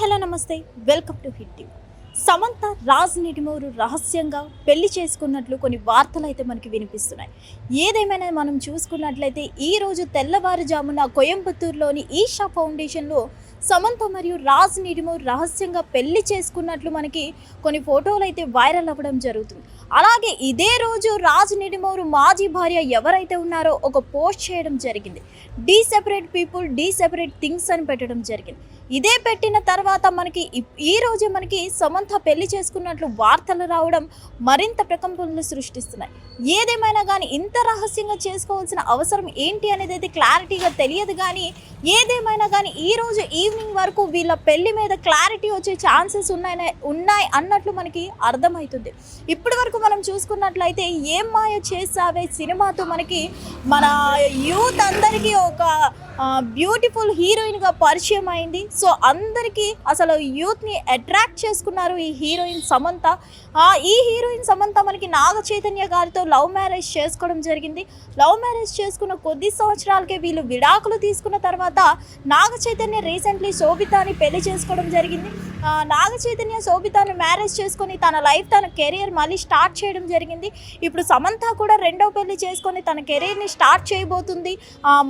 Hello నమస్తే. Welcome to hit TV. Samantha Raj Nidimoru రహస్యంగా పెళ్ళి చేసుకున్నట్లు కొన్ని వార్తలు అయితే మనకి వినిపిస్తున్నాయి. ఏదేమైనా మనం చూసుకున్నట్లయితే ఈ రోజు తెల్లవారుజామున కోయంబత్తూరులోని ఈషా ఫౌండేషన్లో సమంత మరియు రాజ్ నిడిమూరు రహస్యంగా పెళ్ళి చేసుకున్నట్లు మనకి కొన్ని ఫోటోలు అయితే వైరల్ అవ్వడం జరుగుతుంది. అలాగే ఇదే రోజు రాజ్ నిడిమోరు మాజీ భార్య ఎవరైతే ఉన్నారో ఒక పోస్ట్ చేయడం జరిగింది. Desperate people desperate things అని పెట్టడం జరిగింది. ఇదే పెట్టిన తర్వాత మనకి ఈ రోజే మనకి సమంత పెళ్ళి చేసుకున్నట్లు వార్తలు రావడం మరింత ప్రకంపనలు సృష్టిస్తున్నాయి. ఏదేమైనా కానీ ఇంత రహస్యంగా చేసుకోవాల్సిన అవసరం ఏంటి అనేది అయితే క్లారిటీగా తెలియదు కానీ ఏదేమైనా కానీ ఈ రోజు ఈవినింగ్ వరకు వీళ్ళ పెళ్ళి మీద క్లారిటీ వచ్చే ఛాన్సెస్ ఉన్నాయి ఉన్నాయి అన్నట్లు మనకి అర్థమవుతుంది ఇప్పటి వరకు మనం చూసుకున్నట్లయితే ఏం మాయ చేసావే సినిమాతో మనకి మన యూత్ అందరికీ ఒక బ్యూటిఫుల్ హీరోయిన్గా పరిచయం అయింది. సో అందరికీ అసలు యూత్ని అట్రాక్ట్ చేసుకున్నారు ఈ హీరోయిన్ సమంత. ఈ హీరోయిన్ సమంత మనకి నాగ చైతన్య గారితో లవ్ మ్యారేజ్ చేసుకోవడం జరిగింది. లవ్ మ్యారేజ్ చేసుకున్న కొద్ది సంవత్సరాలకే వీళ్ళు విడాకులు తీసుకున్న తర్వాత నాగ చైతన్య రీసెంట్లీ శోభితాని పెళ్ళి చేసుకోవడం జరిగింది. నాగ చైతన్య శోభితాని మ్యారేజ్ చేసుకొని తన లైఫ్ తన కెరియర్ మళ్ళీ స్టార్ట్ చేయడం జరిగింది. ఇప్పుడు సమంత కూడా రెండో పెళ్ళి చేసుకొని తన కెరీర్ని స్టార్ట్ చేయబోతుంది.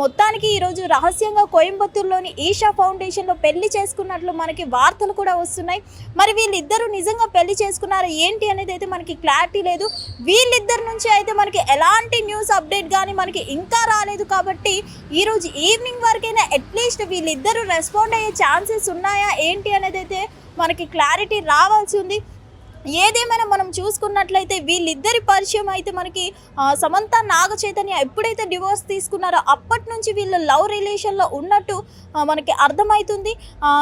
మొత్తానికి ఈరోజు రహస్యంగా కోయంబత్తూరులోని ఈషా ఫౌండేషన్లో పెళ్ళి చేసుకున్నట్లు మనకి వార్తలు కూడా వస్తున్నాయి. మరి వీళ్ళిద్దరూ నిజంగా పెళ్ళి చేసుకున్నారా ఏంటి అనేది అయితే మనకి క్లారిటీ లేదు. వీళ్ళిద్దరి నుంచి అయితే మనకి ఎలాంటి న్యూస్ అప్డేట్ కానీ మనకి ఇంకా రాలేదు కాబట్టి ఈరోజు ఈవినింగ్ వరకైనా అట్లీస్ట్ వీళ్ళిద్దరూ రెస్పాండ్ అయ్యే ఛాన్సెస్ ఉన్నాయా ఏంటి అనేది అయితే మనకి క్లారిటీ రావాల్సి ఉంది. ఏదేమైనా మనం చూసుకున్నట్లయితే వీళ్ళిద్దరి పరిచయం అయితే మనకి సమంత నాగ చైతన్య ఎప్పుడైతే డివోర్స్ తీసుకున్నారో అప్పటి నుంచి వీళ్ళు లవ్ రిలేషన్లో ఉన్నట్టు మనకి అర్థమవుతుంది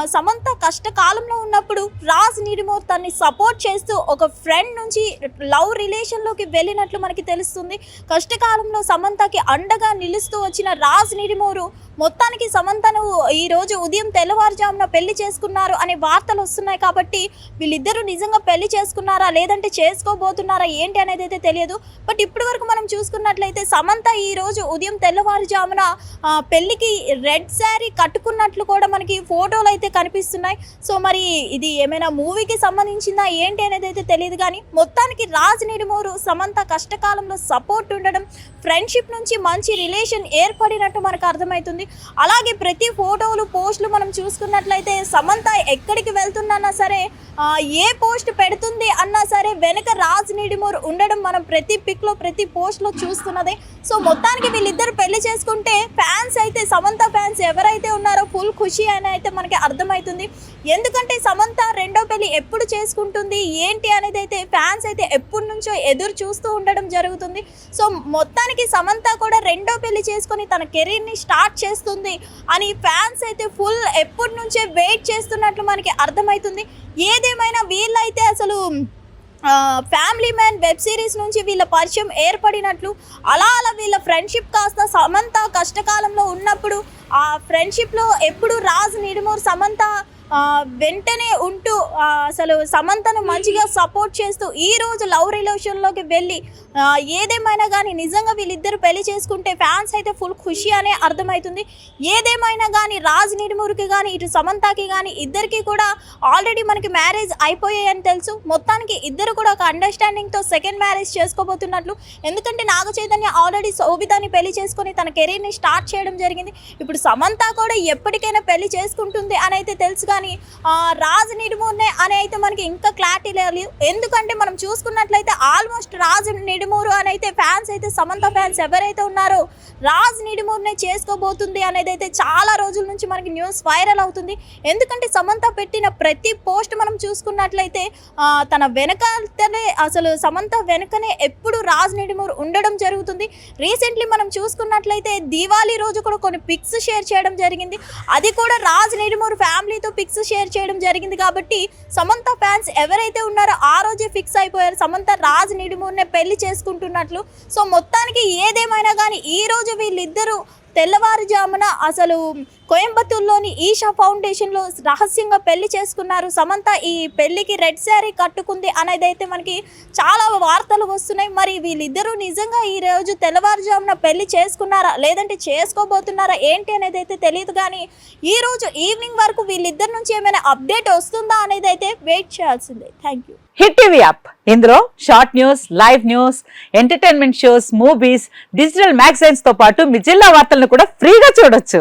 సమంత కష్టకాలంలో ఉన్నప్పుడు రాజ్ నిడిమోర్ తన్ని సపోర్ట్ చేస్తూ ఒక ఫ్రెండ్ నుంచి లవ్ రిలేషన్లోకి వెళ్ళినట్లు మనకి తెలుస్తుంది. కష్టకాలంలో సమంతకి అండగా నిలుస్తూ వచ్చిన రాజ్ నిడిమోరు మొత్తానికి సమంతను ఈ రోజు ఉదయం తెల్లవారుజామున పెళ్ళి చేసుకున్నారు అనే వార్తలు వస్తున్నాయి కాబట్టి వీళ్ళిద్దరూ నిజంగా పెళ్ళి చేసుకున్నారా? లేదంటే చేసుకోబోతున్నారా? ఏంటి అనేది అయితే తెలియదు. బట్ ఇప్పటి వరకు మనం చూసుకున్నట్లయితే సమంత ఈ రోజు ఉదయం తెల్లవారుజామున పెళ్ళికి పెళ్ళికి రెడ్ శారీ కట్టుకున్నట్లు కూడా మనకి ఫోటోలు అయితే కనిపిస్తున్నాయి. సో మరి ఇది ఏమైనా మూవీకి సంబంధించిందా? ఏంటి అనేది అయితే తెలియదు కానీ మొత్తానికి రాజ్ నిడుమూరు సమంత కష్టకాలంలో సపోర్ట్ ఉండడం ఫ్రెండ్షిప్ నుంచి మంచి రిలేషన్ ఏర్పడినట్టు మనకు అర్థమవుతుంది. అలాగే ప్రతి ఫోటోలు పోస్టులు మనం చూసుకున్నట్లయితే సమంత ఎక్కడికి వెళ్తున్నా సరే ఏ పోస్ట్ పెడుతుంది అన్నా సరే వెనక రాజ్ నిడిమూర్ ఉండడం మనం ప్రతి పిక్లో ప్రతి పోస్ట్లో చూస్తున్నదే. సో మొత్తానికి వీళ్ళిద్దరు పెళ్ళి చేసుకుంటే ఫ్యాన్స్ అయితే సమంత ఫ్యాన్స్ ఎవరైతే ఉన్నారో ఫుల్ ఖుషి అని అయితే మనకి అర్థమవుతుంది ఎందుకంటే సమంత రెండో పెళ్ళి ఎప్పుడు చేసుకుంటుంది? ఏంటి అనేది అయితే ఫ్యాన్స్ అయితే నుంచో ఎదురు చూస్తూ ఉండడం జరుగుతుంది. సో మొత్తానికి సమంత కూడా రెండో పెళ్ళి చేసుకొని తన కెరీర్ని స్టార్ట్ చేస్తుంది అని ఫ్యాన్స్ అయితే ఫుల్ ఎప్పటి నుంచే వెయిట్ చేస్తున్నట్లు మనకి అర్థమవుతుంది ఏదేమైనా వీళ్ళైతే అసలు ఫ్యామిలీ మ్యాన్ వెబ్ సిరీస్ నుంచి వీళ్ళ పరిచయం ఏర్పడినట్లు అలా అలా వీళ్ళ ఫ్రెండ్షిప్ కాస్త సమంత కష్టకాలంలో ఉన్నప్పుడు ఆ ఫ్రెండ్షిప్లో ఎప్పుడు రాజ్ నిడుమూరు సమంత వెంటనే ఉంటూ అసలు సమంతను మంచిగా సపోర్ట్ చేస్తూ ఈ రోజు లవ్ రిలేషన్లోకి వెళ్ళి ఏదేమైనా కానీ నిజంగా వీళ్ళిద్దరు పెళ్ళి చేసుకుంటే ఫ్యాన్స్ అయితే ఫుల్ ఖుషి అనే అర్థమవుతుంది ఏదేమైనా కానీ రాజ్ నిర్మూర్కి కానీ ఇటు సమంతకి కానీ ఇద్దరికి కూడా ఆల్రెడీ మనకి మ్యారేజ్ అయిపోయాయని తెలుసు. మొత్తానికి ఇద్దరు కూడా ఒక అండర్స్టాండింగ్తో సెకండ్ మ్యారేజ్ చేసుకోబోతున్నట్లు. ఎందుకంటే నాగ చైతన్య ఆల్రెడీ శోభితాని పెళ్ళి చేసుకొని తన కెరీర్ని స్టార్ట్ చేయడం జరిగింది. ఇప్పుడు సమంత కూడా ఎప్పటికైనా పెళ్ళి చేసుకుంటుంది అని అయితే తెలుసుగా కానీ రాజు రాజ్ నిడుమూరునే అని అయితే మనకి ఇంకా క్లారిటీ లేదు. ఎందుకంటే మనం చూసుకున్నట్లయితే ఆల్మోస్ట్ రాజ్ నిడుమూరు అని అయితే ఫ్యాన్స్ అయితే సమంత ఫ్యాన్స్ ఎవరైతే ఉన్నారో రాజ్ నిడుమూరునే చేసుకోబోతుంది అనేది అయితే చాలా రోజుల నుంచి మనకి న్యూస్ వైరల్ అవుతుంది. ఎందుకంటే సమంత పెట్టిన ప్రతి పోస్ట్ మనం చూసుకున్నట్లయితే తన వెనకాలనే అసలు సమంత వెనకనే ఎప్పుడు రాజ్ నిడుమూరు ఉండడం జరుగుతుంది. రీసెంట్లీ మనం చూసుకున్నట్లయితే దీవాళీ రోజు కూడా కొన్ని పిక్స్ షేర్ చేయడం జరిగింది. అది కూడా రాజ్ నిడుమూరు ఫ్యామిలీతో పిక్స్ షేర్ చేయడం జరిగింది కాబట్టి సమంత ఫ్యాన్స్ ఎవరైతే ఉన్నారో ఆ రోజే ఫిక్స్ అయిపోయారు. సమంత రాజ్ నిడిమూర్నే పెళ్ళి చేసుకుంటున్నట్లు. సో మొత్తానికి ఏదేమైనా కానీ ఈ రోజు వీళ్ళిద్దరూ తెల్లవారుజామున అసలు కోయంబత్తూరులోని ఈషా ఫౌండేషన్లో రహస్యంగా పెళ్ళి చేసుకున్నారు. సమంత ఈ పెళ్ళికి రెడ్ శారీ కట్టుకుంది అనేది అయితే మనకి చాలా వార్తలు వస్తున్నాయి. మరి వీళ్ళిద్దరూ నిజంగా ఈ రోజు తెల్లవారుజామున పెళ్ళి చేసుకున్నారా? లేదంటే చేసుకోబోతున్నారా? ఏంటి అనేది అయితే తెలియదు కానీ ఈ రోజు ఈవినింగ్ వరకు వీళ్ళిద్దరి నుంచి ఏమైనా అప్డేట్ వస్తుందా అనేది అయితే వెయిట్ చేయాల్సిందే. Thank you hit TV app. ఇందులో short news live news entertainment shows movies digital మ్యాగజైన్స్తో పాటు మీ జిల్లా వార్తలను కూడా ఫ్రీగా చూడొచ్చు.